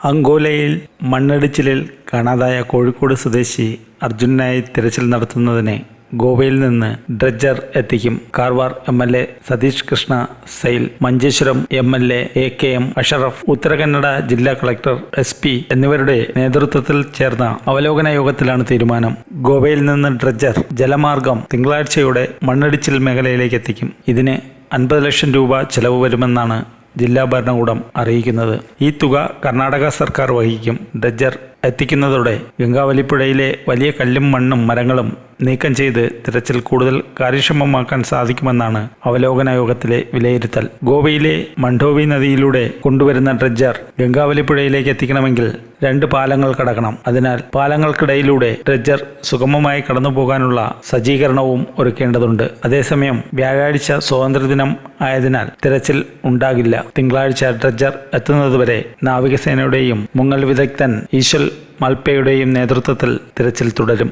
അങ്കോലയിൽ മണ്ണിടിച്ചിലിൽ കാണാതായ കോഴിക്കോട് സ്വദേശി അർജുനായി തിരച്ചിൽ നടത്തുന്നതിന് ഗോവയിൽ നിന്ന് ഡ്രഡ്ജർ എത്തിക്കും. Karwar M L A Satish Krishna Sail Manjeshwaram M L A A K M Ashraf Uttara Kannada ജില്ലാ കളക്ടർ എസ് പി എന്നിവരുടെ നേതൃത്വത്തിൽ ചേർന്ന അവലോകന യോഗത്തിലാണ് തീരുമാനം. ഗോവയിൽ നിന്ന് ഡ്രഡ്ജർ ജലമാർഗം തിങ്കളാഴ്ചയോടെ മണ്ണിടിച്ചിൽ മേഖലയിലേക്ക് എത്തിക്കും. ഇതിന് അൻപത് ലക്ഷം രൂപ ചെലവ് വരുമെന്നാണ് ജില്ലാ ഭരണകൂടം അറിയിക്കുന്നത്. ഈ തുക കർണാടക സർക്കാർ വഹിക്കും. ഡ്രഡ്ജർ എത്തിക്കുന്നതോടെ ഗംഗാവലിപ്പുഴയിലെ വലിയ കല്ലും മണ്ണും മരങ്ങളും നീക്കം ചെയ്ത് തിരച്ചിൽ കൂടുതൽ കാര്യക്ഷമമാക്കാൻ സാധിക്കുമെന്നാണ് അവലോകന യോഗത്തിലെ വിലയിരുത്തൽ. ഗോവയിലെ മണ്ഡോവി നദിയിലൂടെ കൊണ്ടുവരുന്ന ഡ്രഡ്ജർ ഗംഗാവലിപ്പുഴയിലേക്ക് എത്തിക്കണമെങ്കിൽ രണ്ട് പാലങ്ങൾ കടക്കണം. അതിനാൽ പാലങ്ങൾക്കിടയിലൂടെ ഡ്രഡ്ജർ സുഗമമായി കടന്നു പോകാനുള്ള സജ്ജീകരണവും ഒരുക്കേണ്ടതുണ്ട്. അതേസമയം വ്യാഴാഴ്ച സ്വാതന്ത്ര്യദിനം ആയതിനാൽ തിരച്ചിൽ ഉണ്ടാകില്ല. തിങ്കളാഴ്ച ഡ്രഡ്ജർ എത്തുന്നതുവരെ നാവികസേനയുടെയും മുങ്ങൽ വിദഗ്ധൻ ഈശ്വൽ മൽപ്പയുടെയും നേതൃത്വത്തിൽ തിരച്ചിൽ തുടരും